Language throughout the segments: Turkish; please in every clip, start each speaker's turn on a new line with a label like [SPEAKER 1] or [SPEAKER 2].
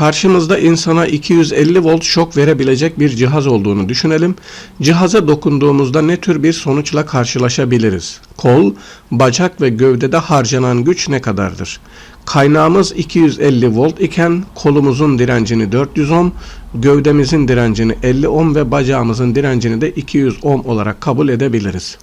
[SPEAKER 1] Karşımızda insana 250 volt şok verebilecek bir cihaz olduğunu düşünelim. Cihaza dokunduğumuzda ne tür bir sonuçla karşılaşabiliriz? Kol, bacak ve gövdede harcanan güç ne kadardır? Kaynağımız 250 volt iken kolumuzun direncini 400 ohm, gövdemizin direncini 50 ohm ve bacağımızın direncini de 200 ohm olarak kabul edebiliriz.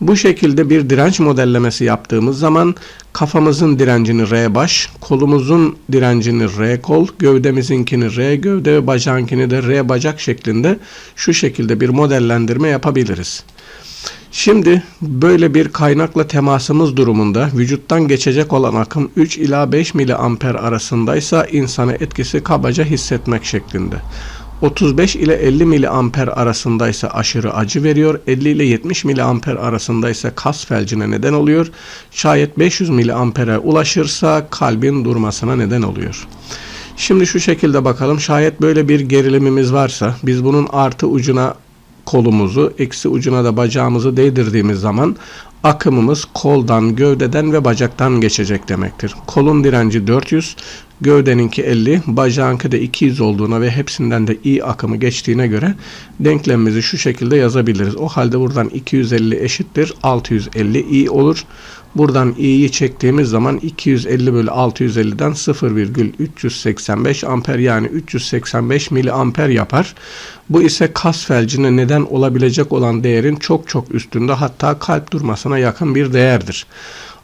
[SPEAKER 1] Bu şekilde bir direnç modellemesi yaptığımız zaman kafamızın direncini R baş, kolumuzun direncini R kol, gövdemizinkini R gövde ve bacağınkini de R bacak şeklinde şu şekilde bir modellendirme yapabiliriz. Şimdi böyle bir kaynakla temasımız durumunda vücuttan geçecek olan akım 3 ila 5 miliamper arasındaysa insana etkisi kabaca hissetmek şeklinde. 35 ile 50 miliamper arasındaysa aşırı acı veriyor. 50 ile 70 miliamper arasındaysa kas felcine neden oluyor. Şayet 500 miliampere ulaşırsa kalbin durmasına neden oluyor. Şimdi şu şekilde bakalım. Şayet böyle bir gerilimimiz varsa biz bunun artı ucuna kolumuzu, eksi ucuna da bacağımızı değdirdiğimiz zaman akımımız koldan, gövdeden ve bacaktan geçecek demektir. Kolun direnci 400, gövdeninki 50, bacağınki de 200 olduğuna ve hepsinden de i akımı geçtiğine göre denklemimizi şu şekilde yazabiliriz. O halde buradan 250 eşittir 650 i olur. Buradan i'yi çektiğimiz zaman 250 bölü 650'den 0,385 amper yani 385 miliamper yapar. Bu ise kas felcine neden olabilecek olan değerin çok çok üstünde hatta kalp durmasına yakın bir değerdir.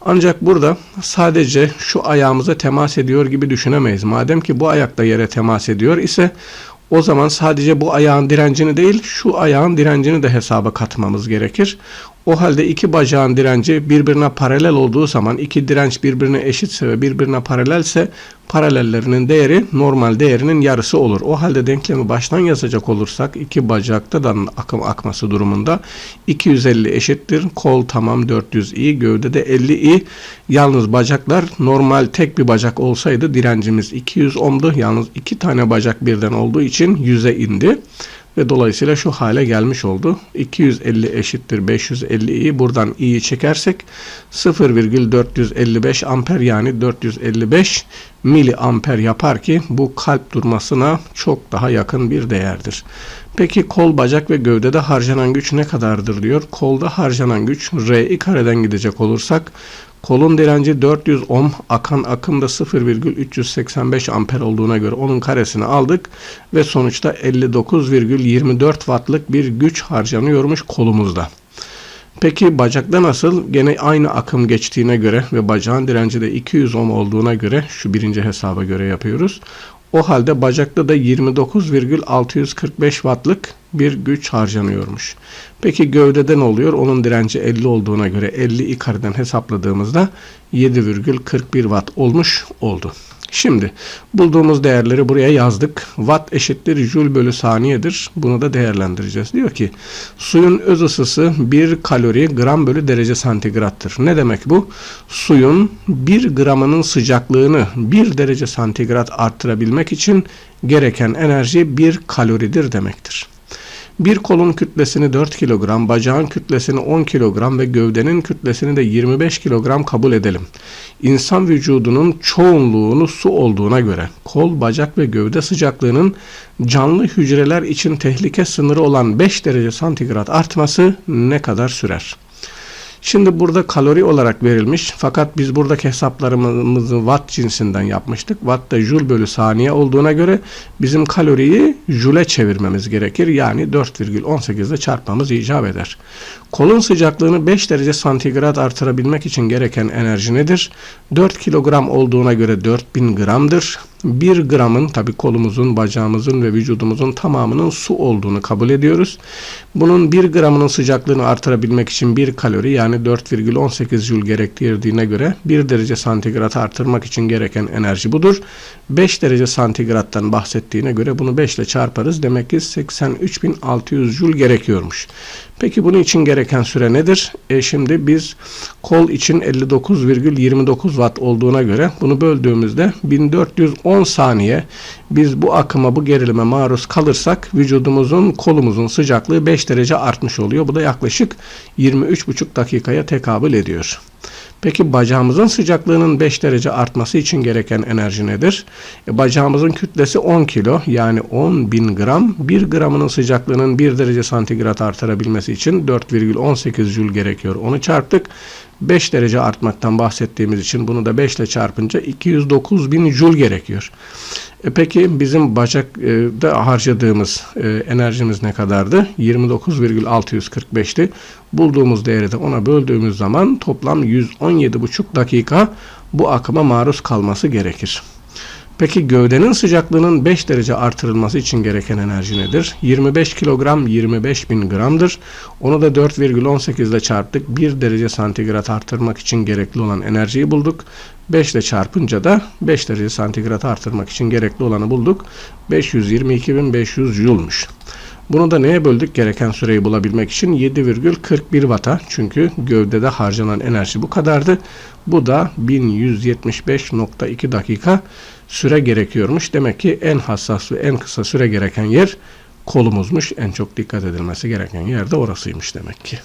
[SPEAKER 1] Ancak burada sadece şu ayağımıza temas ediyor gibi düşünemeyiz. Madem ki bu ayakta yere temas ediyor ise o zaman sadece bu ayağın direncini değil şu ayağın direncini de hesaba katmamız gerekir. O halde iki bacağın direnci birbirine paralel olduğu zaman iki direnç birbirine eşitse ve birbirine paralelse paralellerinin değeri normal değerinin yarısı olur. O halde denklemi baştan yazacak olursak iki bacakta da akım akması durumunda 250 eşittir. Kol tamam 400 i gövdede 50 i. Yalnız bacaklar normal tek bir bacak olsaydı direncimiz 200 ohmdu. Yalnız iki tane bacak birden olduğu için 100'e indi ve dolayısıyla şu hale gelmiş oldu. 250 eşittir 550'yi buradan i'yi çekersek 0,455 amper yani 455 miliamper yapar ki bu kalp durmasına çok daha yakın bir değerdir. Peki kol, bacak ve gövdede harcanan güç ne kadardır diyor. Kolda harcanan güç R'yi kareden gidecek olursak Kolun direnci 400 ohm, akan akım da 0,385 amper olduğuna göre onun karesini aldık ve sonuçta 59,24 wattlık bir güç harcanıyormuş kolumuzda. Peki bacakta nasıl? Gene aynı akım geçtiğine göre ve bacağın direnci de 200 ohm olduğuna göre şu birinci hesaba göre yapıyoruz. O halde bacakta da 29,645 wattlık bir güç harcanıyormuş. Peki gövdede ne oluyor? Onun direnci 50 olduğuna göre 50 ikariden hesapladığımızda 7,41 watt olmuş oldu. Şimdi bulduğumuz değerleri buraya yazdık. Watt eşittir Joule bölü saniyedir. Bunu da değerlendireceğiz. Diyor ki suyun öz ısısı 1 kalori gram bölü derece santigrattır. Ne demek bu? Suyun 1 gramının sıcaklığını 1 derece santigrat arttırabilmek için gereken enerji 1 kaloridir demektir. Bir kolun kütlesini 4 kilogram, bacağın kütlesini 10 kilogram ve gövdenin kütlesini de 25 kilogram kabul edelim. İnsan vücudunun çoğunluğunu su olduğuna göre kol, bacak ve gövde sıcaklığının canlı hücreler için tehlike sınırı olan 5 derece santigrat artması ne kadar sürer? Şimdi burada kalori olarak verilmiş fakat biz buradaki hesaplarımızı watt cinsinden yapmıştık. Watt da joule bölü saniye olduğuna göre bizim kaloriyi joule çevirmemiz gerekir. Yani 4,18 ile çarpmamız icap eder. Kolun sıcaklığını 5 derece santigrat artırabilmek için gereken enerji nedir? 4 kilogram olduğuna göre 4000 gramdır. 1 gramın tabi kolumuzun, bacağımızın ve vücudumuzun tamamının su olduğunu kabul ediyoruz. Bunun 1 gramının sıcaklığını artırabilmek için 1 kalori yani 4,18 Joule gerektirdiğine göre 1 derece santigrat artırmak için gereken enerji budur. 5 derece santigrattan bahsettiğine göre bunu 5 ile çarparız. Demek ki 83.600 Joule gerekiyormuş. Peki bunun için gereken süre nedir? E şimdi biz kol için 59,29 watt olduğuna göre bunu böldüğümüzde 1410 saniye biz bu akıma bu gerilime maruz kalırsak vücudumuzun kolumuzun sıcaklığı 5 derece artmış oluyor. Bu da yaklaşık 23,5 dakikaya tekabül ediyor. Peki bacağımızın sıcaklığının 5 derece artması için gereken enerji nedir? E, bacağımızın kütlesi 10 kilo yani 10 bin gram. 1 gramının sıcaklığının 1 derece santigrat artırabilmesi için 4,18 jül gerekiyor. Onu çarptık. 5 derece artmaktan bahsettiğimiz için bunu da 5 ile çarpınca 209 bin jül gerekiyor. E peki bizim bacakta harcadığımız e, enerjimiz ne kadardı? 29,645'ti. Bulduğumuz değeri de ona böldüğümüz zaman toplam 117,5 dakika bu akıma maruz kalması gerekir. Peki gövdenin sıcaklığının 5 derece artırılması için gereken enerji nedir? 25 kilogram 25 bin gramdır. Onu da 4,18 ile çarptık. 1 derece santigrat artırmak için gerekli olan enerjiyi bulduk. 5 ile çarpınca da 5 derece santigrat artırmak için gerekli olanı bulduk. 522.500 Joule'muş. Bunu da neye böldük? Gereken süreyi bulabilmek için 7,41 Watt'a. Çünkü gövdede harcanan enerji bu kadardı. Bu da 1175.2 dakika süre gerekiyormuş. Demek ki en hassas ve en kısa süre gereken yer kolumuzmuş. En çok dikkat edilmesi gereken yer de orasıymış demek ki.